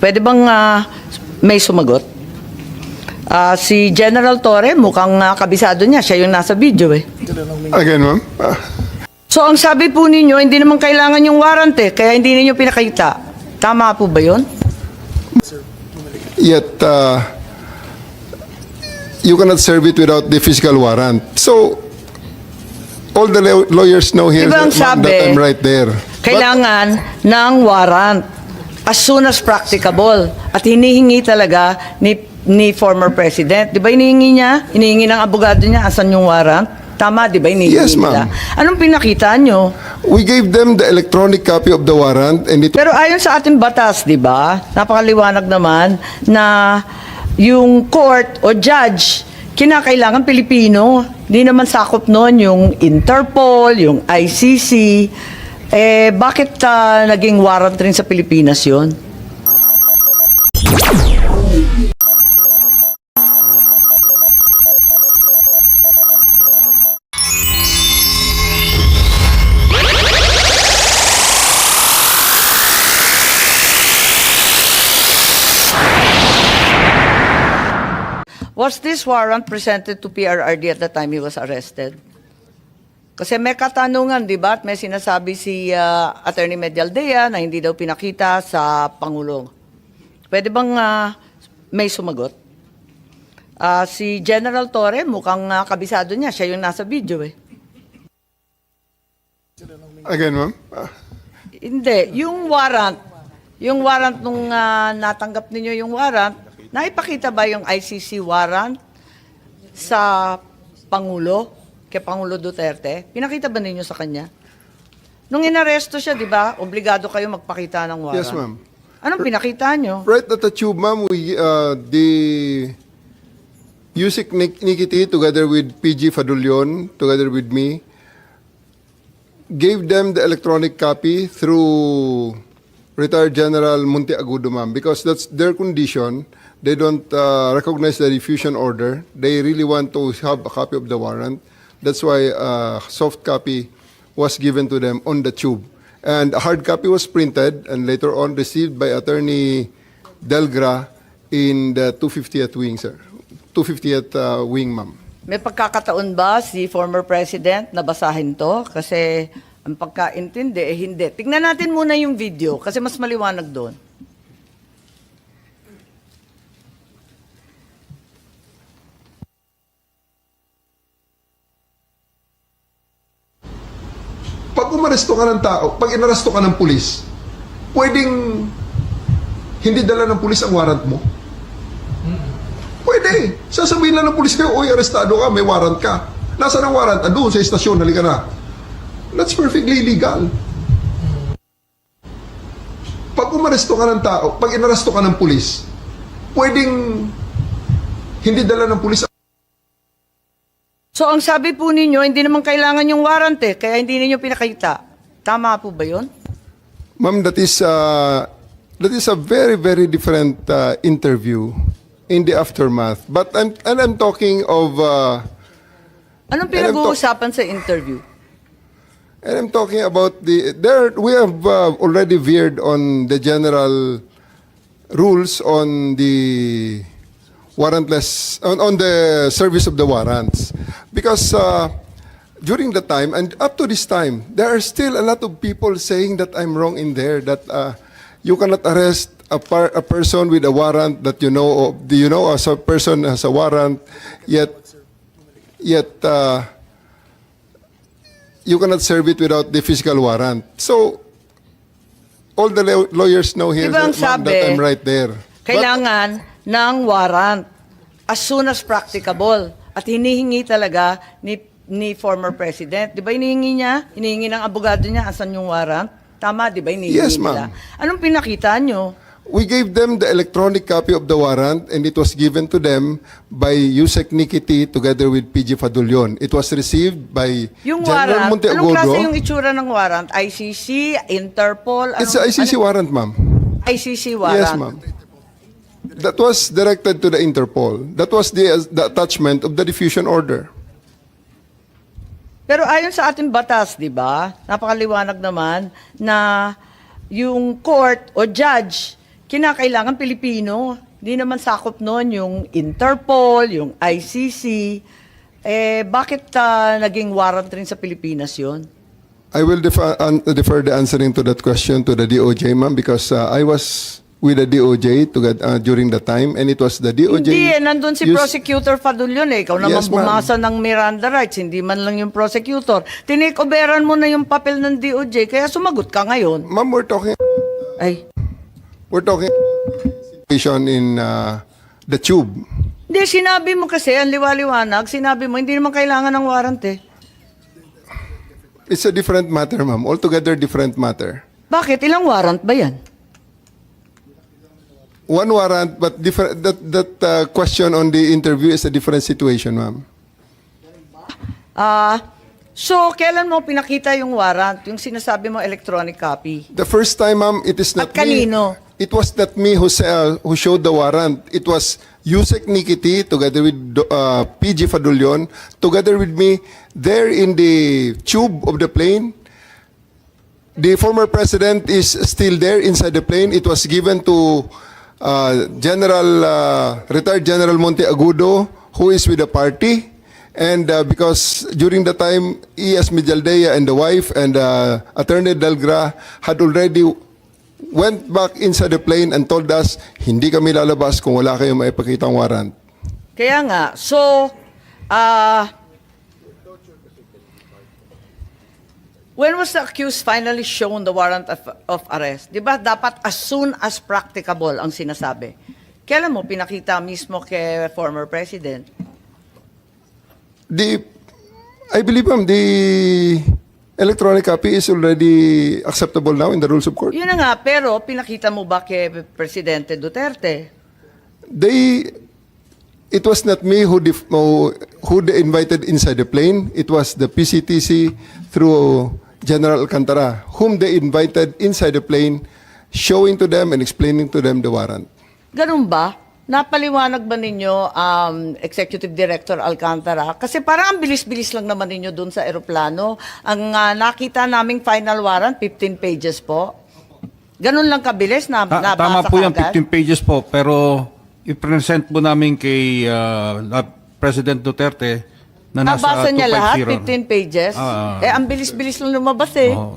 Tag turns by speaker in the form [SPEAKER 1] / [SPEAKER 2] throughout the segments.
[SPEAKER 1] Pwede bang ah, may sumagot? Ah, si General Torre, mukhang ah, kabisado niya. Siya yung nasa video eh.
[SPEAKER 2] Again, ma'am.
[SPEAKER 1] So ang sabi po ninyo, hindi naman kailangan yung warrant eh, kaya hindi ninyo pinakita. Tama po ba yun?
[SPEAKER 2] yet, uh, you cannot serve it without the physical warrant. So, all the law- lawyers know here that,
[SPEAKER 1] sabi,
[SPEAKER 2] that I'm right there.
[SPEAKER 1] Kailangan ng warrant as soon as practicable. At hinihingi talaga ni, ni former president. Di ba hinihingi niya? Hinihingi ng abogado niya, asan yung warrant? Tama, di ba? Hinihingi
[SPEAKER 2] Yes,
[SPEAKER 1] nila.
[SPEAKER 2] ma'am.
[SPEAKER 1] Anong pinakita nyo?
[SPEAKER 2] We gave them the electronic copy of the warrant and it
[SPEAKER 1] Pero ayon sa ating batas, di ba? Napakaliwanag naman na yung court o judge, kinakailangan Pilipino. Hindi naman sakop noon yung Interpol, yung ICC. Eh, bakit ah, naging warrant rin sa Pilipinas yon? Was this warrant presented to PRRD at the time he was arrested? Kasi may katanungan, di ba? At may sinasabi si ah, Attorney Medialdea na hindi daw pinakita sa Pangulo. Pwede bang ah, may sumagot? Ah, si General Torre, mukhang ah, kabisado niya. Siya yung nasa video eh.
[SPEAKER 2] again, ma'am. Ah,
[SPEAKER 1] Hindi, yung warrant, yung warrant nung ah, natanggap ninyo yung warrant, naipakita ba yung ICC warrant sa Pangulo, kay Pangulo Duterte? Pinakita ba ninyo sa kanya? Nung inaresto siya, di ba, obligado kayo magpakita ng warrant.
[SPEAKER 2] Yes, ma'am.
[SPEAKER 1] Anong pinakita nyo?
[SPEAKER 2] Right at the tube, ma'am, we, uh, the Yusik Nik- Nikiti, together with PG Fadulyon, together with me, gave them the electronic copy through retired General Munti Agudo, ma'am, because that's their condition. They don't uh, recognize the diffusion order. They really want to have a copy of the warrant. That's why uh, soft copy was given to them on the tube. And a hard copy was printed and later on received by Attorney Delgra in the 250th wing, sir. 250th uh, wing, ma'am.
[SPEAKER 1] May pagkakataon ba si former president na basahin to? Kasi ang pagkaintindi, eh hindi. Tingnan natin muna yung video kasi mas maliwanag doon.
[SPEAKER 2] Pag umaresto ka ng tao, pag inaresto ka ng pulis, pwedeng hindi dala ng pulis ang warrant mo? Pwede. Sasabihin lang ng pulis kayo, oy, arestado ka, may warrant ka. Nasaan ang warrant? Andun sa istasyon, halika na. That's perfectly legal. Pag umaresto ka ng tao, pag inaresto ka ng pulis, pwedeng hindi dala ng pulis
[SPEAKER 1] So ang sabi po ninyo, hindi naman kailangan yung warrant eh, kaya hindi ninyo pinakita. Tama po ba yun?
[SPEAKER 2] Ma'am, that is uh, that is a very very different uh, interview in the aftermath. But I'm and I'm talking of uh,
[SPEAKER 1] Anong pinag-uusapan sa interview?
[SPEAKER 2] and I'm talking about the there we have uh, already veered on the general rules on the warrantless on, on the service of the warrants. Because uh, during the time and up to this time there are still a lot of people saying that I'm wrong in there that uh, you cannot arrest a, par- a person with a warrant that you know of, do you know as a person has a warrant yet yet uh, you cannot serve it without the physical warrant. So all the law- lawyers know here
[SPEAKER 1] Diba ang
[SPEAKER 2] that, ma'am, that
[SPEAKER 1] sabi,
[SPEAKER 2] I'm right there. But-
[SPEAKER 1] Kailangan ng warrant as soon as practicable. At hinihingi talaga ni, ni former president. Di ba hinihingi niya? Hinihingi ng abogado niya, asan yung warrant? Tama, di ba? Hinihingi
[SPEAKER 2] Yes,
[SPEAKER 1] nila.
[SPEAKER 2] ma'am.
[SPEAKER 1] Anong pinakita nyo?
[SPEAKER 2] We gave them the electronic copy of the warrant and it was given to them by Yusek Nikiti together with PG Fadulyon. It was received by
[SPEAKER 1] Yung
[SPEAKER 2] General
[SPEAKER 1] warrant, anong klase yung itsura ng warrant? ICC, Interpol?
[SPEAKER 2] It's a
[SPEAKER 1] anong-
[SPEAKER 2] ICC
[SPEAKER 1] anong-
[SPEAKER 2] warrant, ma'am.
[SPEAKER 1] ICC warrant.
[SPEAKER 2] Yes, ma'am. That was directed to the Interpol. That was the, the attachment of the diffusion order.
[SPEAKER 1] Pero ayon sa ating batas, di ba? Napakaliwanag naman na yung court o judge, kinakailangan Pilipino. Hindi naman sakop noon yung Interpol, yung ICC. Eh, bakit ah, naging warrant rin sa Pilipinas yon?
[SPEAKER 2] I will defer, an- defer the answering to that question to the DOJ, ma'am, because uh, I was with the DOJ to get, uh, during the time, and it was the DOJ.
[SPEAKER 1] Hindi eh, nandun si
[SPEAKER 2] used-
[SPEAKER 1] Prosecutor Fadul yun eh. Ikaw naman
[SPEAKER 2] Yes,
[SPEAKER 1] bumasa ng Miranda rights, hindi man lang yung prosecutor. Tinikoberan mo na yung papel ng DOJ, kaya sumagot ka ngayon.
[SPEAKER 2] Ma'am, we're talking,
[SPEAKER 1] Ay,
[SPEAKER 2] we're talking situation in uh, the tube.
[SPEAKER 1] hindi, sinabi mo kasi, ang liwaliwanag, sinabi mo, hindi naman kailangan ng warrant eh.
[SPEAKER 2] It's a different matter, ma'am. Altogether different matter.
[SPEAKER 1] Bakit? Ilang warrant ba yan?
[SPEAKER 2] One warrant, but different. That that uh, question on the interview is a different situation, ma'am.
[SPEAKER 1] Ah, so, kailan mo pinakita yung warrant? Yung sinasabi mo electronic copy?
[SPEAKER 2] The first time, ma'am, it is not
[SPEAKER 1] At kanino?
[SPEAKER 2] me. It was not me who sa- who showed the warrant. It was Yusek Nikiti together with uh, PG Fadulyon, together with me there in the tube of the plane. The former president is still there inside the plane. It was given to uh, General uh, retired General Monte Agudo, who is with the party. And uh, because during the time, E.S. Mijaldea and the wife and uh, Attorney Delgra had already went back inside the plane and told us, hindi kami lalabas kung wala kayong maipakitang warrant.
[SPEAKER 1] Kaya nga, so, ah, when was the accused finally shown the warrant of, of arrest? Di ba dapat as soon as practicable ang sinasabi? Kailan mo pinakita mismo kay former president?
[SPEAKER 2] The, I believe, ma'am, the electronic copy is already acceptable now in the rules of court.
[SPEAKER 1] Yun na nga, pero pinakita mo ba kay Presidente Duterte?
[SPEAKER 2] They, it was not me who, def, who, who they invited inside the plane. It was the PCTC through General Alcantara, whom they invited inside the plane, showing to them and explaining to them the warrant.
[SPEAKER 1] Ganun ba? Napaliwanag ba ninyo, um, Executive Director Alcantara? Kasi parang ang bilis-bilis lang naman ninyo dun sa eroplano. Ang ah, nakita naming final warrant, 15 pages po. Ganun lang kabilis na
[SPEAKER 3] Ta-
[SPEAKER 1] nabasa
[SPEAKER 3] tama po yung
[SPEAKER 1] agad?
[SPEAKER 3] 15 pages po, pero i-present po namin kay uh, President Duterte na nasa
[SPEAKER 1] Nabasa niya lahat, 15
[SPEAKER 3] 250.
[SPEAKER 1] pages?
[SPEAKER 3] Ah.
[SPEAKER 1] eh, ang bilis-bilis lang lumabas eh.
[SPEAKER 3] Oo.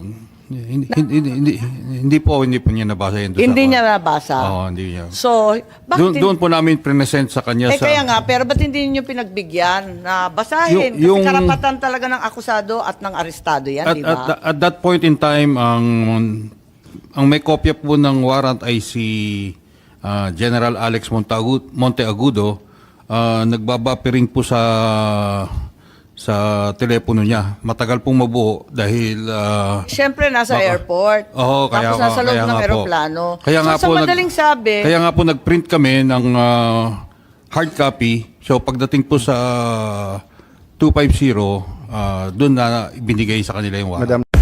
[SPEAKER 3] hindi, hindi, hindi, hindi po, hindi po niya nabasa yun. doon sa
[SPEAKER 1] Hindi
[SPEAKER 3] kwan.
[SPEAKER 1] niya nabasa.
[SPEAKER 3] Oo, hindi niya.
[SPEAKER 1] So, bakit
[SPEAKER 3] Doon, doon po namin present sa kanya
[SPEAKER 1] Eh
[SPEAKER 3] sa...
[SPEAKER 1] kaya nga, pero ba't hindi niyo pinagbigyan na basahin?
[SPEAKER 3] Yung-
[SPEAKER 1] Kasi
[SPEAKER 3] yung-
[SPEAKER 1] karapatan talaga ng akusado at ng arestado yan,
[SPEAKER 3] at,
[SPEAKER 1] di
[SPEAKER 3] at,
[SPEAKER 1] ba?
[SPEAKER 3] at that point in time, ang ang may kopya po ng warrant ay si ah, General Alex Montagu- Monteagudo. Ah, nagbabapiring po sa sa telepono niya. Matagal pong mabuo dahil ah,
[SPEAKER 1] Siyempre, nasa
[SPEAKER 3] Baka-
[SPEAKER 1] airport.
[SPEAKER 3] Oo, kaya
[SPEAKER 1] Tapos nasa loob
[SPEAKER 3] kaya
[SPEAKER 1] ng aeroplano.
[SPEAKER 3] Kaya
[SPEAKER 1] so,
[SPEAKER 3] nga
[SPEAKER 1] sa
[SPEAKER 3] po nag-
[SPEAKER 1] madaling sabi,
[SPEAKER 3] Kaya nga po nag-print kami ng ah, hard copy. So pagdating po sa 250, ah, doon na binigay sa kanila yung warrant.
[SPEAKER 4] Madam